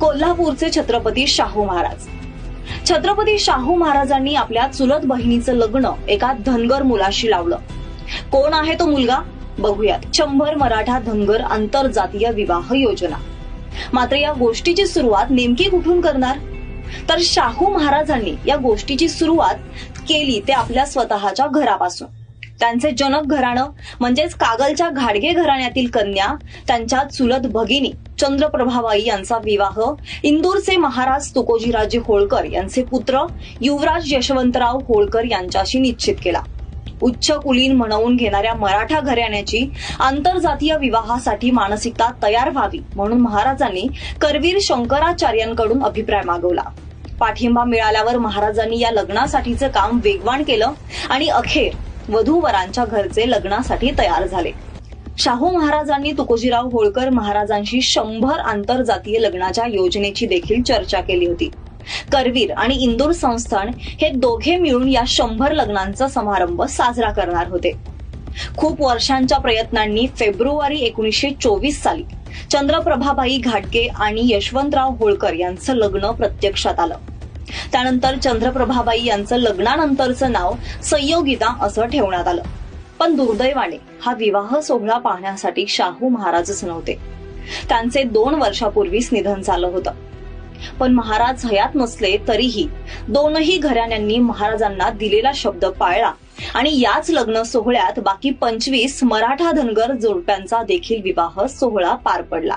कोल्हापूरचे छत्रपती शाहू महाराज. छत्रपती शाहू महाराजांनी आपल्या चुलत बहिणीचं लग्न एका धनगर मुलाशी लावलं. कोण आहे तो मुलगा? बघूयात. शंभर मराठा धनगर आंतरजातीय विवाह योजना. मात्र या गोष्टीची सुरुवात नेमकी कुठून करणार? तर शाहू महाराजांनी या गोष्टीची सुरुवात केली ते आपल्या स्वतःच्या घरापासून. त्यांचे जनक घराणं म्हणजेच कागलच्या घाडगे घराण्यातील कन्या त्यांच्या चुलत भगिनी चंद्रप्रभाबाई यांचा विवाह इंदूरचे महाराज तुकोजीराजे होळकर यांचे पुत्र युवराज यशवंतराव होळकर यांच्याशी निश्चित केला. उच्च कुलीन म्हणवून घेणाऱ्या मराठा घराण्याची आंतरजातीय विवाहासाठी मानसिकता तयार व्हावी म्हणून महाराजांनी करवीर शंकराचार्यांकडून अभिप्राय मागवला. पाठिंबा मिळाल्यावर महाराजांनी या लग्नासाठीचं काम वेगवान केलं आणि अखेर वधूवरांच्या घरचे लग्नासाठी तयार झाले. शाहू महाराजांनी तुकोजीराव होळकर महाराजांशी शंभर आंतरजातीय लग्नाच्या योजनेची देखील चर्चा केली होती. करवीर आणि इंदूर संस्थान हे दोघे मिळून या शंभर लग्नांचा समारंभ साजरा करणार होते. खूप वर्षांच्या प्रयत्नांनी फेब्रुवारी एकोणीसशे चोवीस साली चंद्रप्रभाबाई घाटगे आणि यशवंतराव होळकर यांचं लग्न प्रत्यक्षात आलं. त्यानंतर चंद्रप्रभाबाई यांचं लग्नानंतरचं नाव संयोगिता असं ठेवण्यात आलं. पण दुर्दैवाने हा विवाह सोहळा पाहण्यासाठी शाहू महाराजच नव्हते. त्यांचे दोन वर्षापूर्वीच निधन झालं होतं. पण महाराज हयात नसले तरीही दोनही घराण्यांनी महाराजांना दिलेला शब्द पाळला आणि याच लग्न सोहळ्यात बाकी पंचवीस मराठा धनगर जोडप्यांचा देखील विवाह सोहळा पार पडला.